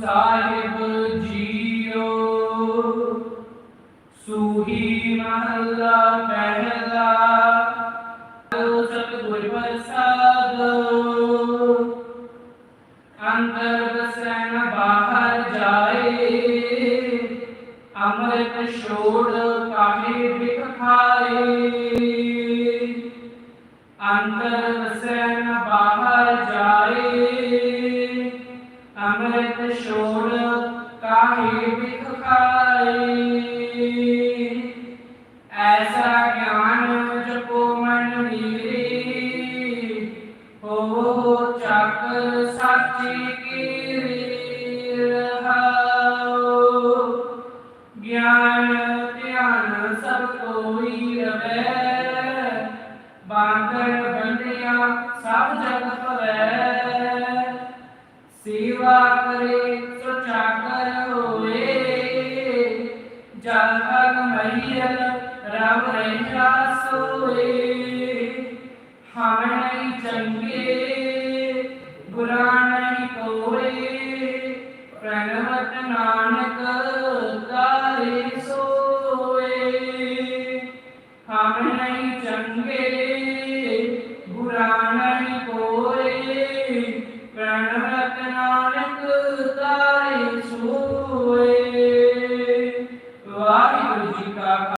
ਸਾਹਿਬ JIO. ਸੂਹੀ ਮਹੱਲਾ ਪਹਿਲਾ। ਸਤਿਗੁਰ ਪ੍ਰਸਾਦ। ਅੰਦਰ ਬਸੈਨ ਬਾਹਰ ਜਾਏ। ਅੰਮ੍ਰਿਤ ਛੋੜ ਕਾਹੇ ਬਿਖ ਖਾਏ। ਅੰਦਰ ਵਸੈਨ ਬਾਹਰ ਅੰਮ੍ਰਿਤ ਛੋੜ ਕਾਹੇ ਬਿਖ ਖਾਏ ਐਸਾ ਗਿਆਨ ਜਪੋ ਮਨ ਨੀਰੇ ਹੋ ਚੱਕ ਸਾਚੀ ਕੀ ਰਹਾਓ ਗਿਆਨ ਧਿਆਨ ਸਭ ਕੋਈ ਰਵੈ। ਬਾਂਦਰ ਬੰਦਿਆ ਸਭ ਜਗ ਭਵੈ। ਕਰੇ, ਸੋ ਚਾਕਰ ਹੋਏ। ਜਲ ਅਗ ਮਹੀਲ, ਰਵ ਰਹਿਣਾ ਸੋਏ। ਹਮ ਨਹੀਂ ਚੰਗੇ, ਬੁਰਾ ਨਹੀਂ ਕੋਰੇ। ਪ੍ਰਣਵਤ ਨਾਨਕ ਕਾਰੇ ਸੋਏ। ਹਮ ਨਹੀਂ ਚੰਗੇ